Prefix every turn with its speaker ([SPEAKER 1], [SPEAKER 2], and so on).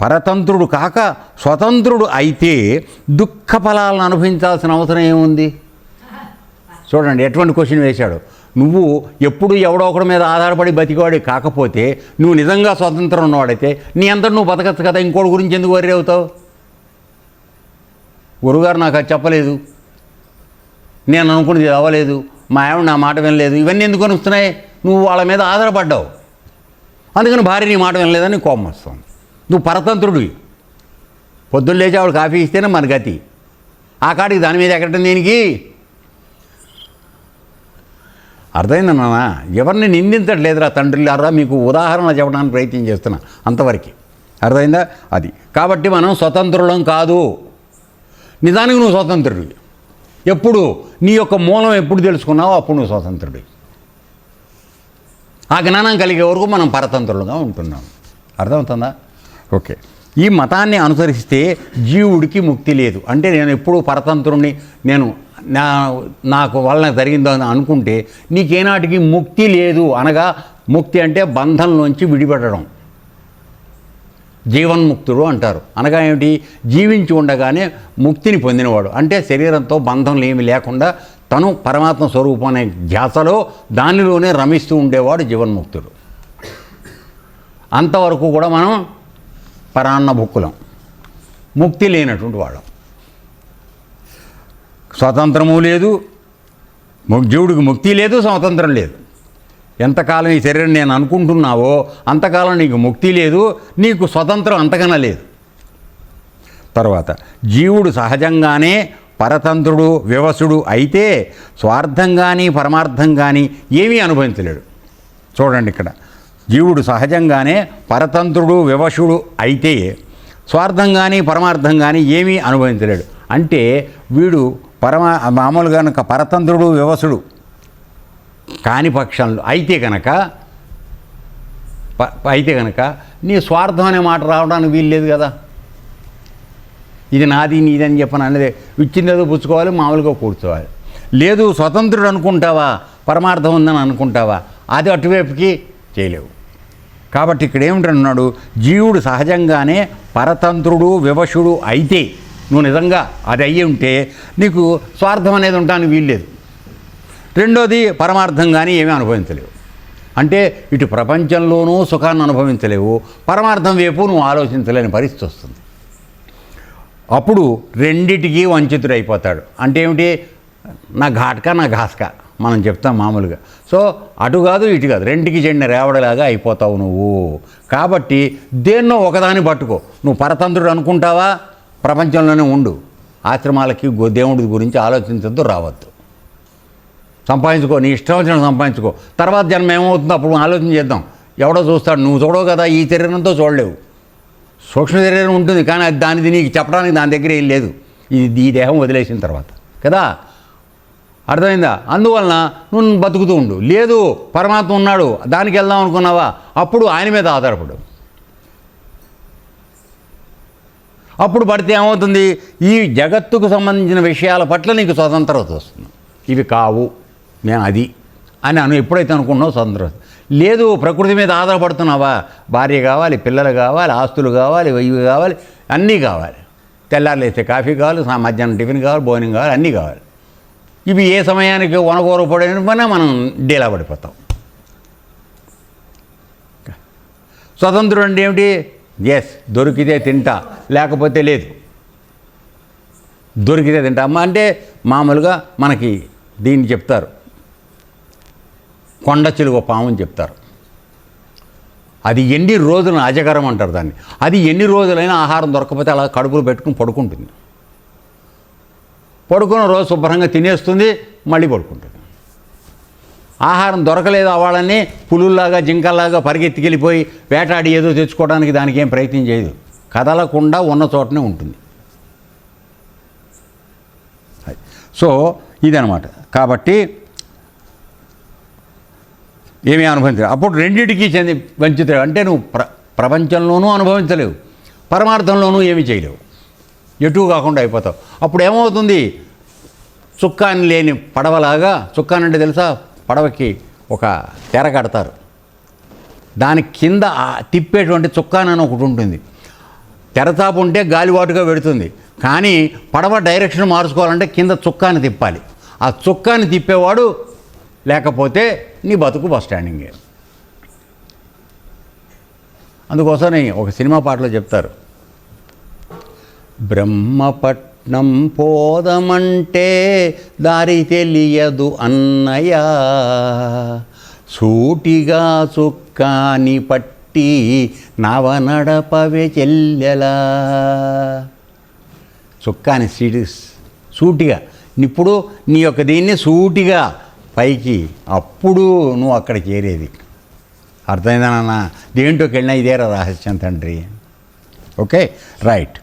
[SPEAKER 1] పరతంత్రుడు కాక స్వతంత్రుడు అయితే దుఃఖ ఫలాలను అనుభవించాల్సిన అవసరం ఏముంది? చూడండి ఎటువంటి క్వశ్చన్ వేశాడు? నువ్వు ఎప్పుడు ఎవడో ఒకడి మీద ఆధారపడి బతికేవాడి కాకపోతే నువ్వు నిజంగా స్వతంత్రం ఉన్నవాడైతే నీ అందరు నువ్వు బతకచ్చు కదా ఇంకోటి గురించి ఎందుకు వరి అవుతావు? గురుగారు నాకు అది చెప్పలేదు. నేను అనుకున్నది అవ్వలేదు. మా ఆవిడ నా మాట వినలేదు. ఇవన్నీ ఎందుకు వస్తున్నాయి? నువ్వు వాళ్ళ మీద ఆధారపడ్డావు. అందుకని భార్య నీ మాట వినలేదని కోపం వస్తుంది. నువ్వు పరతంత్రుడివి. పొద్దున్న లేచి ఆవిడ కాఫీ ఇస్తేనే మన గతి. ఆ కాడికి దాని మీద ఎక్కడం దీనికి? అర్థమైంది నాన్న ఎవరిని నిందించట్లేదురా తండ్రులారా మీకు ఉదాహరణ చెప్పడానికి ప్రయత్నం చేస్తున్నా అంతవరకు. అర్థమైందా? అది. కాబట్టి మనం స్వతంత్రులం కాదు. నిజానికి నువ్వు స్వతంత్రుడివి. ఎప్పుడు? నీ యొక్క మూలం ఎప్పుడు తెలుసుకున్నావో అప్పుడు నువ్వు స్వతంత్రుడివి. ఆ జ్ఞానం కలిగే వరకు మనం పరతంత్రులుగా ఉంటున్నాం. అర్థమవుతుందా? ఓకే. ఈ మతాన్ని అనుసరిస్తే జీవుడికి ముక్తి లేదు. అంటే నేను ఎప్పుడూ పరతంత్రుణ్ణి నేను నా నాకు వలన జరిగిందో అని అనుకుంటే నీకేనాటికి ముక్తి లేదు అనగా ముక్తి అంటే బంధంలోంచి విడిపడడం. జీవన్ముక్తుడు అంటారు. అనగా ఏమిటి? జీవించి ఉండగానే ముక్తిని పొందినవాడు. అంటే శరీరంతో బంధంలు ఏమి లేకుండా తను పరమాత్మ స్వరూపం అనే ధ్యాసలో దానిలోనే రమిస్తూ ఉండేవాడు జీవన్ముక్తుడు. అంతవరకు కూడా మనం పరాన్న భుక్కులం. ముక్తి లేనటువంటి వాళ్ళం. స్వతంత్రము లేదు జీవుడికి ముక్తి లేదు స్వాతంత్రం లేదు. ఎంతకాలం ఈ శరీరం నేను అనుకుంటున్నావో అంతకాలం నీకు ముక్తి లేదు నీకు స్వతంత్రం అంతకన్నా లేదు. తర్వాత జీవుడు సహజంగానే పరతంత్రుడు వివసుడు అయితే స్వార్థం కానీ పరమార్థం కానీ ఏమీ అనుభవించలేడు. చూడండి ఇక్కడ. జీవుడు సహజంగానే పరతంత్రుడు వివశుడు అయితే స్వార్థం కానీ పరమార్థం కానీ ఏమీ అనుభవించలేడు. అంటే వీడు పరమా మామూలుగా కనుక పరతంత్రుడు వివసుడు కాని పక్షంలో అయితే కనుక ప- అయితే కనుక నీ స్వార్థం అనే మాట రావడానికి వీలు లేదు కదా. ఇది నాది నీది అని చెప్పని అనేది ఇచ్చిందేదో పుచ్చుకోవాలి మామూలుగా కూర్చోవాలి. లేదు స్వతంత్రుడు అనుకుంటావా పరమార్థం ఉందని అనుకుంటావా అది అటువైపుకి చేయలేవు. కాబట్టి ఇక్కడ ఏమిటన్నాడు జీవుడు సహజంగానే పరతంత్రుడు వివశుడు అయితే నువ్వు నిజంగా అది అయ్యి ఉంటే నీకు స్వార్థం అనేది ఉండడానికి వీల్లేదు రెండోది పరమార్థం కానీ ఏమీ అనుభవించలేవు. అంటే ఇటు ప్రపంచంలోనూ సుఖాన్ని అనుభవించలేవు. పరమార్థం వైపు నువ్వు ఆలోచించలేని పరిస్థితి వస్తుంది. అప్పుడు రెండిటికి వంచితుడైపోతాడు. అంటే ఏమిటి? నా ఘాట్కా నా ఘాస్కా. మనం చెప్తాం మామూలుగా. సో అటు కాదు ఇటు కాదు. రెండుకి చెండిన రేవడలాగా అయిపోతావు నువ్వు. కాబట్టి దేన్నో ఒకదాన్ని పట్టుకో. నువ్వు పరతంత్రుడు అనుకుంటావా? ప్రపంచంలోనే ఉండు. ఆశ్రమాలకి దేవుడి గురించి ఆలోచించద్దు రావద్దు. సంపాదించుకో నీ ఇష్టం వచ్చిన సంపాదించుకో. తర్వాత జన్మ ఏమవుతుందో అప్పుడు ఆలోచన చేద్దాం. ఎవడో చూస్తాడు నువ్వు చూడవు కదా ఈ శరీరంతో చూడలేవు. సూక్ష్మ శరీరం ఉంటుంది కానీ అది దానిది నీకు చెప్పడానికి దాని దగ్గర ఏం లేదు. ఇది ఈ దేహం వదిలేసిన తర్వాత. కదా? అర్థమైందా? అందువలన నువ్వు బతుకుతూ ఉండు. లేదు పరమాత్మ ఉన్నాడు దానికి వెళ్దాం అనుకున్నావా? అప్పుడు ఆయన మీద ఆధారపడు. అప్పుడు పడితే ఏమవుతుంది? ఈ జగత్తుకు సంబంధించిన విషయాల పట్ల నీకు స్వతంత్రత వస్తుంది. ఇవి కావు నేను అది అని అను ఎప్పుడైతే అనుకున్నావు స్వతంత్రం లేదు ప్రకృతి మీద ఆధారపడుతున్నావా? భార్య కావాలి పిల్లలు కావాలి ఆస్తులు కావాలి ఇవి కావాలి అన్నీ కావాలి. తెల్లారు అయితే కాఫీ కావాలి మధ్యాహ్నం టిఫిన్ కావాలి భోజనం కావాలి అన్నీ కావాలి. ఇవి ఏ సమయానికి వనకూరపడిన పైన మనం డీలా పడిపోతాం. స్వతంత్రుడు అంటే ఏమిటి? ఎస్ దొరికితే తింటా లేకపోతే లేదు. దొరికితే తింటా. అమ్మ అంటే మామూలుగా మనకి దీన్ని చెప్తారు. కొండ చిలువ పాము చెప్తారు. అది ఎన్ని రోజులు అజగరం అంటారు దాన్ని. అది ఎన్ని రోజులైనా ఆహారం దొరకకపోతే అలా కడుపులు పెట్టుకుని పడుకుంటుంది. పడుకున్న రోజు శుభ్రంగా తినేస్తుంది మళ్ళీ పడుకుంటుంది. ఆహారం దొరకలేదు అవ్వాలని పులుల్లాగా జింకల్లాగా పరిగెత్తికెళ్ళిపోయి వేటాడి ఏదో తెచ్చుకోవడానికి దానికి ఏం ప్రయత్నం చేయదు. కదలకుండా ఉన్న చోటనే ఉంటుంది. సో ఇదనమాట. కాబట్టి ఏమీ అనుభవించలేవు అప్పుడు రెండింటికి చెంది వంచితుడు అంటే నువ్వు ప్ర ప్రపంచంలోనూ అనుభవించలేవు. పరమార్థంలోనూ ఏమీ చేయలేవు. ఎటు కాకుండా అయిపోతావు. అప్పుడు ఏమవుతుంది? చుక్కాని లేని పడవలాగా చుక్కాని అంటే తెలుసా? పడవకి ఒక తెర కడతారు. దాని కింద తిప్పేటువంటి చుక్కాని అని ఒకటి ఉంటుంది. తెరతాపు ఉంటే గాలివాటుగా పెడుతుంది కానీ పడవ డైరెక్షన్ మార్చుకోవాలంటే కింద చుక్కాని తిప్పాలి. ఆ చుక్కాని తిప్పేవాడు లేకపోతే నీ బతుకు బస్ స్టాండింగే. అందుకోసమని ఒక సినిమా పాటలో చెప్తారు. బ్రహ్మపట్నం పోదమంటే దారి తెలియదు అన్నయ్య. సూటిగా చుక్కాని పట్టి నవనడపవే చెల్లెలా. చుక్కాని సీటి సూటిగా. ఇప్పుడు నీ యొక్క దీన్ని సూటిగా పైకి అప్పుడు నువ్వు అక్కడ చేరేది. అర్థమైందా నాన్న? దేంట్లోకి వెళ్ళినా ఇదేరా రహస్యం తండ్రి. ఓకే? రైట్.